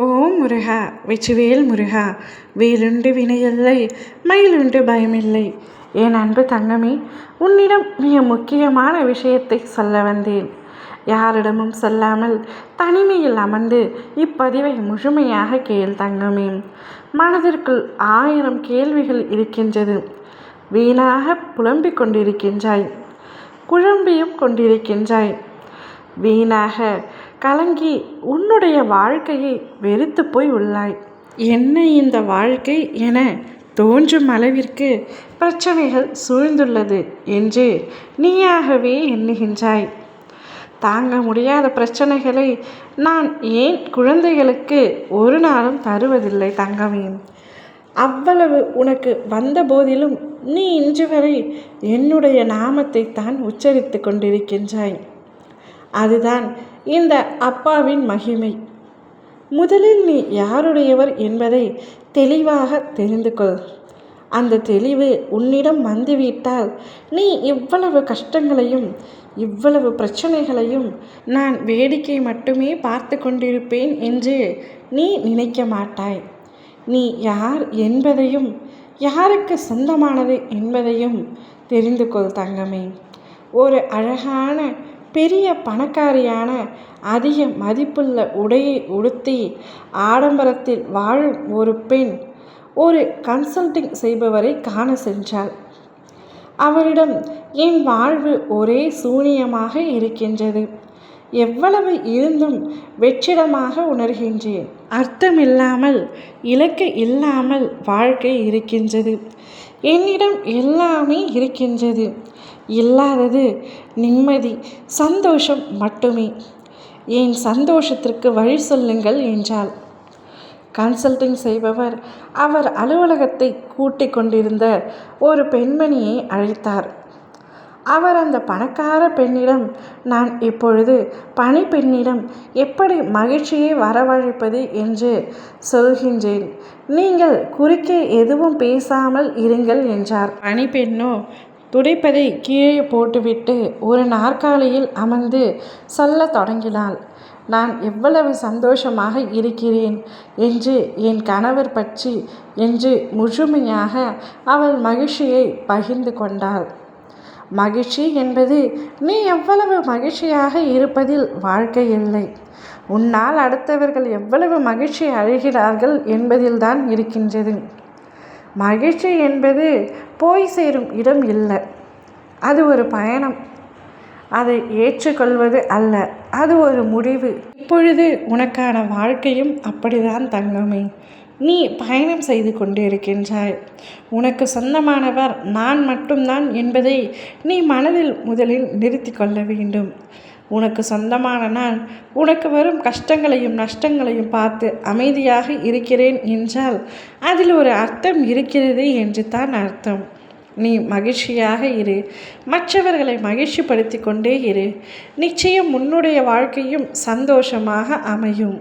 ஓம் முருகா வெற்றிவேல் முருகா வேலுண்டு வினையில்லை மயிலுண்டு பயமில்லை. என் அன்பு தங்கமே உன்னிடம் மிக முக்கியமான விஷயத்தை சொல்ல வந்தேன். யாரிடமும் சொல்லாமல் தனிமையில் அமர்ந்து இப்பதிவை முழுமையாக கேள் தங்கமே. மனதிற்குள் ஆயிரம் கேள்விகள் இருக்கின்றது. வீணாக புலம்பிக் கொண்டிருக்கின்றாய். குழம்பியும் கொண்டிருக்கின்றாய். வீணாக கலங்கி உன்னுடைய வாழ்க்கையை வெறுத்து போய் உள்ளாய். என்ன இந்த வாழ்க்கை என தோன்றும் அளவிற்கு பிரச்சனைகள் சூழ்ந்துள்ளது என்று நீயாகவே எண்ணுகின்றாய். தாங்க முடியாத பிரச்சனைகளை நான் ஏன் குழந்தைகளுக்கு ஒரு நாளும் தருவதில்லை தங்கமே. அவ்வளவு உனக்கு வந்த போதிலும் நீ இன்று வரை என்னுடைய நாமத்தை தான் உச்சரித்து கொண்டிருக்கின்றாய். அதுதான் இந்த அப்பாவின் மகிமை. முதலில் நீ யாருடையவர் என்பதை தெளிவாக தெரிந்து கொள் அந்த தெளிவு உன்னிடம் வந்துவிட்டால் நீ இவ்வளவு கஷ்டங்களையும் இவ்வளவு பிரச்சனைகளையும் நான் வேடிக்கை மட்டுமே பார்த்து கொண்டிருப்பேன் என்று நீ நினைக்க மாட்டாய். நீ யார் என்பதையும் யாருக்கு சொந்தமானது என்பதையும் தெரிந்து கொள் தங்கமே. ஒரு அழகான பெரிய பணக்காரியான அதிக மதிப்புள்ள உடையை உடுத்தி ஆடம்பரத்தில் வாழும் ஒரு பெண் ஒரு கன்சல்டிங் செய்பவரை காண சென்றாள். அவரிடம் என் வாழ்வு ஒரே சூனியமாக இருக்கின்றது. எவ்வளவு இருந்தும் வெற்றிடமாக உணர்கின்றேன். அர்த்தமில்லாமல் இலக்கு இல்லாமல் வாழ்க்கை இருக்கின்றது. என்னிடம் எல்லாமே இருக்கின்றது. இல்லாதது நிம்மதி சந்தோஷம் மட்டுமே. என் சந்தோஷத்திற்கு வழி சொல்லுங்கள் என்றாள். கன்சல்டிங் செய்பவர் அவர் அலுவலகத்தை கூட்டிக் கொண்டிருந்த ஒரு பெண்மணியை அழைத்தார். அவர் அந்த பணக்கார பெண்ணிடம் நான் இப்பொழுது பணி பெண்ணிடம் எப்படி மகிழ்ச்சியை வரவழைப்பது என்று சொல்கின்றேன். நீங்கள் குறுக்கே எதுவும் பேசாமல் இருங்கள் என்றார். பணி பெண்ணோ துடைப்பதை கீழே போட்டுவிட்டு ஒரு நாற்காலியில் அமர்ந்து சொல்ல தொடங்கினாள். நான் எவ்வளவு சந்தோஷமாக இருக்கிறேன் என்று என் கணவர் பற்றி என்று முழுமையாக அவள் மகிழ்ச்சியை பகிர்ந்து கொண்டாள். மகிழ்ச்சி என்பது நீ எவ்வளவு மகிழ்ச்சியாக இருப்பதில் வாழ்க்கை இல்லை. உன்னால் அடுத்தவர்கள் எவ்வளவு மகிழ்ச்சி அழுகிறார்கள் என்பதில்தான் இருக்கின்றது. மகிழ்ச்சி என்பது போய் சேரும் இடம் இல்லை. அது ஒரு பயணம். அதை ஏற்றுக்கொள்வது அல்ல. அது ஒரு முடிவு. இப்பொழுது உனக்கான வாழ்க்கையும் அப்படிதான் தங்கமே. நீ பயணம் செய்து கொண்டிருக்கின்றாய் உனக்கு சொந்தமானவர் நான் மட்டும்தான் என்பதை நீ மனதில் முதலில் நிறுத்தி கொள்ள வேண்டும். உனக்கு சொந்தமான நான் உனக்கு வரும் கஷ்டங்களையும் நஷ்டங்களையும் பார்த்து அமைதியாக இருக்கிறேன் என்றால் அதில் ஒரு அர்த்தம் இருக்கிறது என்று தான் அர்த்தம். நீ மகிழ்ச்சியாக இரு. மற்றவர்களை மகிழ்ச்சிப்படுத்தி கொண்டே இரு. நிச்சயம் உன்னுடைய வாழ்க்கையும் சந்தோஷமாக அமையும்.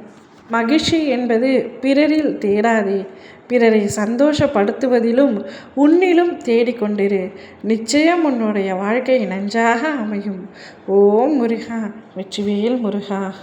மகிழ்ச்சி என்பது பிறரில் தேடாதே. பிறரை சந்தோஷப்படுத்துவதிலும் உன்னிலும் தேடிக்கொண்டிரு. நிச்சயம் உன்னுடைய வாழ்க்கை நன்றாக அமையும். ஓம் முருகா. வெற்றிவேல் முருகா.